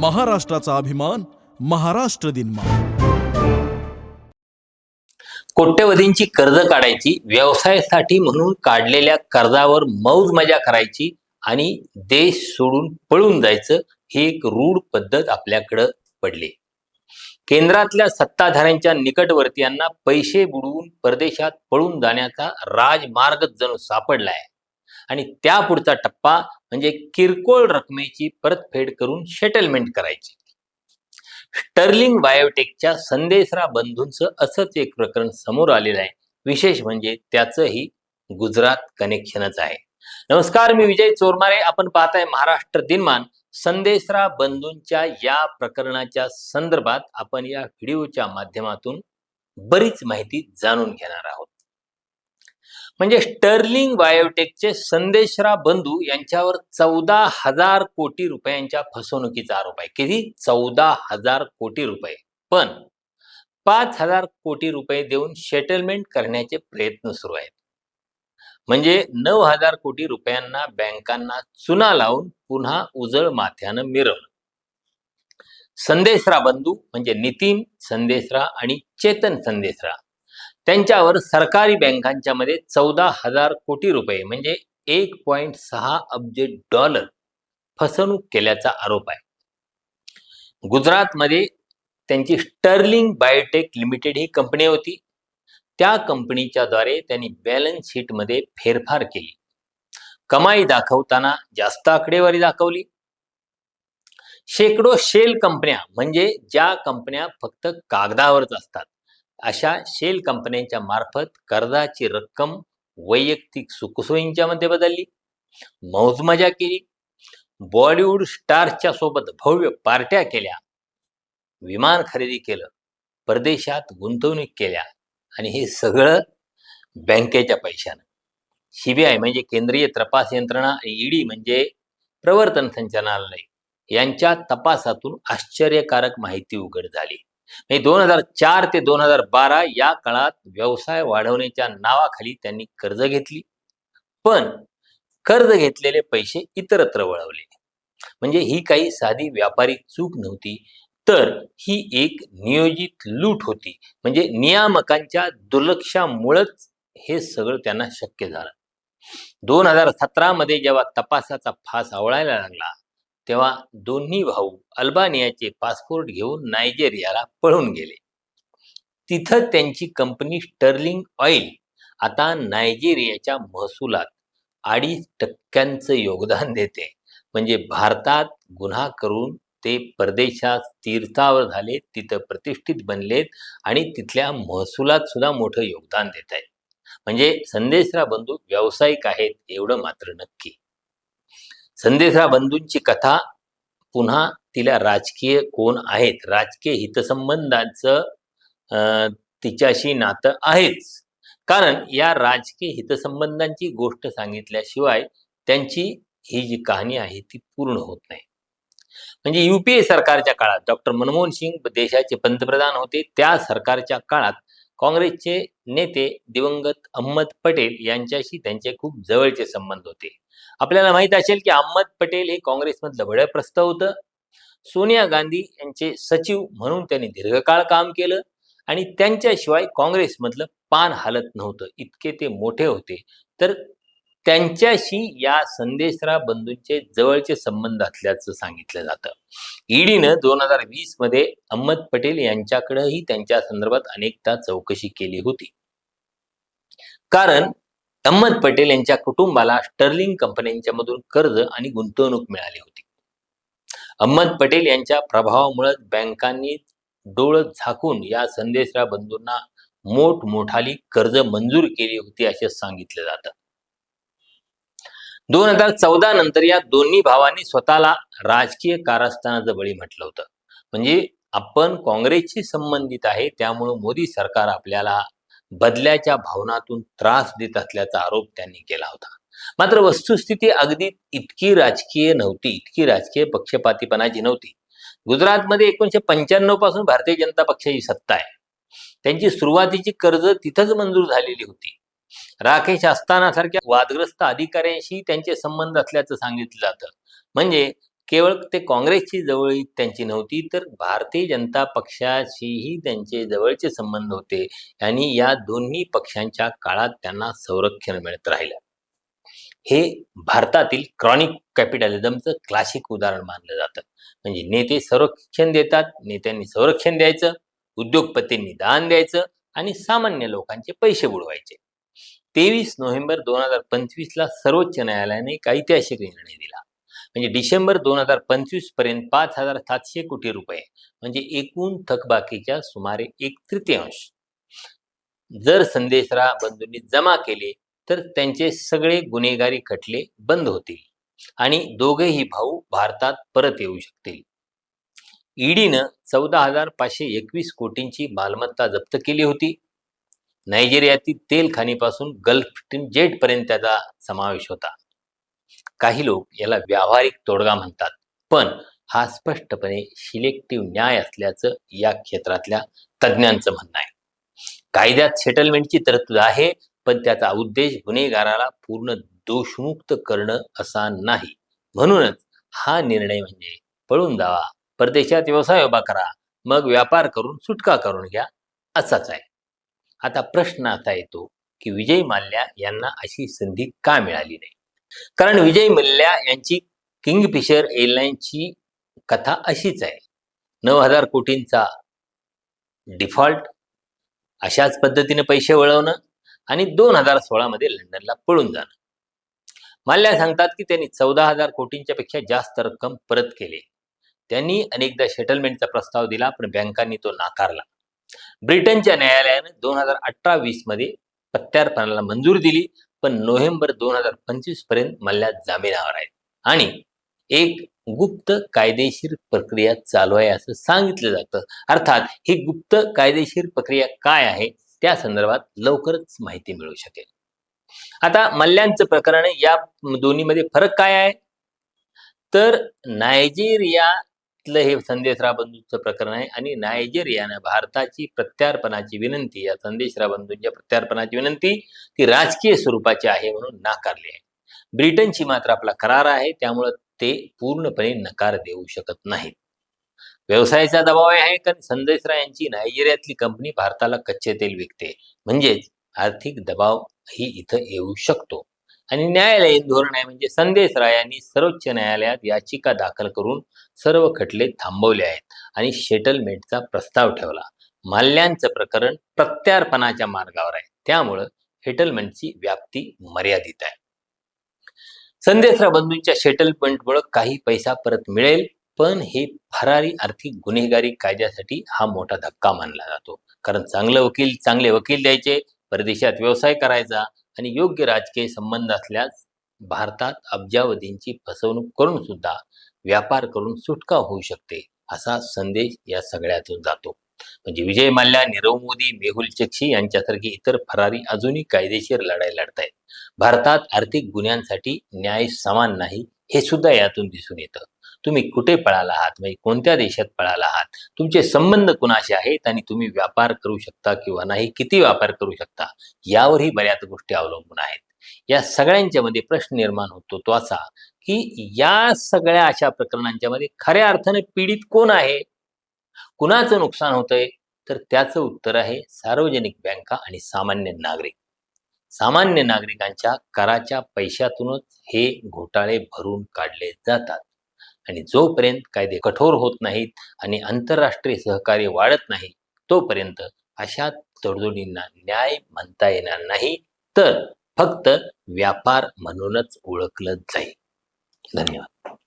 महाराष्ट्राचा अभिमान महाराष्ट्र दिन कोट्यवधींची कर्ज काढायची व्यवसायासाठी म्हणून काढलेल्या कर्जावर मौज मजा करायची आणि देश सोडून पळून जायचं ही एक रूढ पद्धत आपल्याकडं पडली. केंद्रातल्या सत्ताधाऱ्यांच्या निकटवर्तीयांना पैसे बुडवून परदेशात पळून जाण्याचा राजमार्ग जणू सापडलाय. आणि त्या पुढचा टप्पा म्हणजे किरकोळ रकमेची परतफेड करून सेटलमेंट करायची. स्टर्लिंग बायोटेकच्या संदेशरा बंधूंचं असंच एक प्रकरण समोर आलेलं आहे. विशेष म्हणजे त्याचंही गुजरात कनेक्शनच आहे. नमस्कार मी विजय चोरमारे. आपण पाहताय महाराष्ट्र दिनमान. संदेशरा बंधूंच्या या प्रकरणाच्या संदर्भात आपण या व्हिडिओच्या माध्यमातून बरीच माहिती जाणून घेणार आहोत. म्हणजे स्टर्लिंग बायोटेकचे संदेशरा बंधू यांच्यावर चौदा हजार कोटी रुपयांच्या फसवणुकीचा आरोप आहे. किती? चौदा हजार कोटी रुपये. पण पाच हजार कोटी रुपये देऊन सेटलमेंट करण्याचे प्रयत्न सुरू आहेत. म्हणजे नऊ हजार कोटी रुपयांना बँकांना चुना लावून पुन्हा उजळ माथ्यानं मिरवलं संदेशरा बंधू म्हणजे नितीन संदेशरा आणि चेतन संदेशरा. त्यांच्यावर सरकारी बँकांच्या मध्ये चौदा हजार कोटी रुपये म्हणजे एक पॉइंट सहा अब्ज डॉलर फसवणूक केल्याचा आरोप आहे. गुजरातमध्ये त्यांची स्टर्लिंग बायोटेक लिमिटेड ही कंपनी होती. त्या कंपनीच्या द्वारे त्यांनी बॅलन्स शीटमध्ये फेरफार केली. कमाई दाखवताना जास्त आकडेवारी दाखवली. शेकडो शेल कंपन्या म्हणजे ज्या कंपन्या फक्त कागदावरच असतात अशा शेल कंपन्यांच्या मार्फत कर्जाची रक्कम वैयक्तिक सुखसोयींच्या मध्ये बदलली. मौजमजा केली. बॉलिवूड स्टार्सच्या सोबत भव्य पार्ट्या केल्या. विमान खरेदी केलं. परदेशात गुंतवणूक केल्या. आणि हे सगळं बँकेच्या पैशानं. सीबीआय म्हणजे केंद्रीय तपास यंत्रणा आणि ईडी म्हणजे प्रवर्तन संचालनालय. यांच्या तपासातून आश्चर्यकारक माहिती उघड झाली. दोन हजार चार ते दोन हजार बारा या काळात व्यवसाय वाढवण्याच्या नावाखाली त्यांनी कर्ज घेतली. पण कर्ज घेतलेले पैसे इतरत्र वळवले. म्हणजे ही काही साधी व्यापारी चूक नव्हती. तर ही एक नियोजित लूट होती. म्हणजे नियामकांच्या दुर्लक्षामुळंच हे सगळं त्यांना शक्य झालं. दोन हजार सतरा मध्ये जेव्हा तपासाचा फास आवळायला लागला तेव्हा दोन्ही भाऊ अल्बानियाचे पासपोर्ट घेऊन नायजेरियाला पळून गेले. तिथं त्यांची कंपनी स्टर्लिंग ऑइल आता नायजेरियाच्या महसुलात अडीच टक्क्यांचं योगदान देते. म्हणजे भारतात गुन्हा करून ते परदेशात तीर्थावर झाले तिथं प्रतिष्ठित बनलेत आणि तिथल्या महसुलात सुद्धा मोठं योगदान देत आहेत म्हणजे संदेशरा बंधू व्यावसायिक आहेत एवढं मात्र नक्की. संदेशरा बंधूंची कथा पुन्हा तिला राजकीय कोण आहेत? राजकीय हितसंबंधांचं अं, तिच्याशी नातं आहेच. कारण या राजकीय हितसंबंधांची गोष्ट सांगितल्याशिवाय त्यांची ही जी कहाणी आहे ती पूर्ण होत नाही. म्हणजे युपीए सरकारच्या काळात डॉक्टर मनमोहन सिंग देशाचे पंतप्रधान होते. त्या सरकारच्या काळात काँग्रेसचे नेते दिवंगत अहमद पटेल यांच्याशी त्यांचे खूप जवळचे संबंध होते. आपल्याला माहीत असेल की अहमद पटेल हे काँग्रेसमधलं भडप्रस्थ होतं. सोनिया गांधी यांचे सचिव म्हणून त्यांनी दीर्घकाळ काम केलं आणि त्यांच्याशिवाय काँग्रेसमधलं पान हालत नव्हतं. इतके ते मोठे होते. तर त्यांच्याशी या संदेशरा बंधूंचे जवळचे संबंध असल्याचं सांगितलं जातं. ईडीनं दोन हजार वीसमध्ये अहमद पटेल यांच्याकडेही त्यांच्या संदर्भात अनेकदा चौकशी केली होती. कारण अहमद पटेल यांच्या कुटुंबाला स्टर्लिंग कंपन्यांच्या मधून कर्ज आणि गुंतवणूक मिळाली होती. अहमद पटेल यांच्या प्रभावामुळे बँकांनी डोळं झाकून या संदेशरा बंधूंना मोठमोठाली कर्ज मंजूर केली होती असे सांगितलं जातं. दोन हजार चौदा नंतर या दोन्ही भावांनी स्वतःला राजकीय कारस्थानाचं बळी म्हटलं होतं. म्हणजे आपण काँग्रेसशी संबंधित आहे त्यामुळं मोदी सरकार आपल्याला बदल्याच्या भावनातून त्रास देत असल्याचा आरोप त्यांनी केला होता. मात्र वस्तुस्थिती अगदी इतकी राजकीय नव्हती इतकी राजकीय पक्षपातीपणाची नव्हती. गुजरातमध्ये एकोणीशे पंच्याण्णवपासून भारतीय जनता पक्षाची सत्ता आहे. त्यांची सुरुवातीची कर्ज तिथंच मंजूर झालेली होती. राकेश अस्थानासारख्या वादग्रस्त अधिकाऱ्यांशी त्यांचे संबंध असल्याचं सांगितलं जातं. म्हणजे केवळ ते काँग्रेसची जवळीक त्यांची नव्हती तर भारतीय जनता पक्षाशीही त्यांचे जवळचे संबंध होते आणि या दोन्ही पक्षांच्या काळात त्यांना संरक्षण मिळत राहिलं. हे भारतातील क्रॉनिक कॅपिटलिझमचं क्लासिक उदाहरण मानलं जातं. म्हणजे नेते संरक्षण देतात नेत्यांनी संरक्षण द्यायचं उद्योगपतींनी दान द्यायचं आणि सामान्य लोकांचे पैसे बुडवायचे. तेवीस नोव्हेंबर दोन हजार पंचवीसला सर्वोच्च न्यायालयाने एक ऐतिहासिक निर्णय दिला. म्हणजे डिसेंबर दोन हजार पंचवीसपर्यंत पाच हजार सातशे कोटी रुपये. म्हणजे एकूण थकबाकीच्या सुमारे एक तृतीयांश. जर संदेशरा बंधूंनी जमा केले तर त्यांचे सगळे गुन्हेगारी खटले बंद होतील आणि दोघेही भाऊ भारतात परत येऊ शकतील. ईडीनं चौदा हजार पाचशे एकवीस कोटींची मालमत्ता जप्त केली होती. नायजेरियातील तेल खाणीपासून गल्फ जेट पर्यंत त्याचा समावेश होता. काही लोक याला व्यावहारिक तोडगा म्हणतात. पण हा स्पष्टपणे सिलेक्टिव्ह न्याय असल्याचं या क्षेत्रातल्या तज्ज्ञांचं म्हणणं आहे. कायद्यात सेटलमेंटची तरतूद आहे पण त्याचा उद्देश गुन्हेगाराला पूर्ण दोषमुक्त करणं असा नाही. म्हणूनच हा निर्णय म्हणजे पळून जावा परदेशात व्यवसाय उभा करा मग व्यापार करून सुटका करून घ्या असाच आहे. आता प्रश्न असा येतो की विजय माल्या यांना अशी संधी का मिळाली नाही? कारण विजय मल्ल्या यांची किंगफिशर एअरलाईनची कथा अशीच आहे. नऊ हजार कोटींचा डिफॉल्ट अशाच पद्धतीने पैसे वळवणं आणि दोन हजार सोळामध्ये लंडनला पळून जाणं. माल्या सांगतात की त्यांनी चौदा हजार कोटींच्या पेक्षा जास्त रक्कम परत केली. त्यांनी अनेकदा सेटलमेंटचा प्रस्ताव दिला पण बँकांनी तो नाकारला. ब्रिटनच्या न्यायालयाने दोन हजार अठरा वीसमध्ये प्रत्यार्पणाला मंजूर दिली पण नोव्हेंबर दोन हजार पंचवीसपर्यंत मल्ल्या जामिनावर आहेत. आणि एक गुप्त कायदेशीर प्रक्रिया चालू आहे असं सांगितलं जातं. अर्थात ही गुप्त कायदेशीर प्रक्रिया काय आहे? त्या संदर्भात लवकरच माहिती मिळू शकेल. आता मल्ल्यांचं प्रकरण या दोन्हीमध्ये फरक काय आहे? तर नायजेरिया नायजेरियातलं हे संदेशराव बंधूंचं प्रकरण आहे. आणि नायजेरियानं भारताची प्रत्यार्पणाची विनंती या संदेशराव बंधूंच्या प्रत्यार्पणाची विनंती ती राजकीय स्वरूपाची आहे म्हणून नाकारली आहे. ब्रिटनची मात्र आपला करार आहे त्यामुळं ते पूर्णपणे नकार देऊ शकत नाहीत. व्यवसायाचा दबाव आहे कारण संदेशराव यांची नायजेरियातली कंपनी भारताला कच्चे तेल विकते. म्हणजेच आर्थिक दबाव ही इथं येऊ शकतो. आणि न्यायालयीन धोरण आहे म्हणजे संदेश राय यांनी सर्वोच्च न्यायालयात याचिका दाखल करून सर्व खटले थांबवले आहेत आणि सेटलमेंटचा प्रस्ताव ठेवला. माल्यांचं प्रकरण प्रत्यार्पणाच्या मार्गावर आहे. त्यामुळं सेटलमेंटची व्याप्ती मर्यादित आहे. संदेशराव बंधूंच्या सेटलमेंटमुळे काही पैसा परत मिळेल पण हे फरारी आर्थिक गुन्हेगारी कायद्यासाठी हा मोठा धक्का मानला जातो. कारण चांगलं वकील चांगले वकील द्यायचे परदेशात व्यवसाय करायचा आणि योग्य राजकीय संबंध असल्यास भारतात अब्जावधींची फसवणूक करून सुद्धा व्यापार करून सुटका होऊ शकते असा संदेश या सगळ्यातून जातो. म्हणजे विजय मल्ल्या नीरव मोदी मेहुल चक्षी यांच्यासारखी इतर फरारी अजूनही कायदेशीर लढाई लढतायत. भारतात आर्थिक गुन्ह्यांसाठी न्याय समान नाही हे सुद्धा यातून दिसून येतं. तुम्ही कुठे पळाला आहात? म्हणजे कोणत्या देशात पळाला आहात? तुमचे संबंध कुणाशी आहेत? आणि तुम्ही व्यापार करू शकता किंवा नाही? किती व्यापार करू शकता? यावरही बऱ्याच गोष्टी अवलंबून आहेत. या सगळ्यांच्या मध्ये प्रश्न निर्माण होतो तो असा की या सगळ्या अशा प्रकरणांच्या मध्ये खऱ्या अर्थाने पीडित कोण आहे? कुणाचं नुकसान होतंय? तर त्याचं उत्तर आहे सार्वजनिक बँका आणि सामान्य नागरिक. सामान्य नागरिकांच्या कराच्या पैशातूनच हे घोटाळे भरून काढले जातात. आणि जोपर्यंत कायदे कठोर होत नाहीत आणि आंतरराष्ट्रीय सहकार्य वाढत नाही तोपर्यंत अशा तडजोडींना न्याय म्हणता येणार नाही. तर फक्त व्यापार म्हणूनच ओळखलं जाईल. धन्यवाद.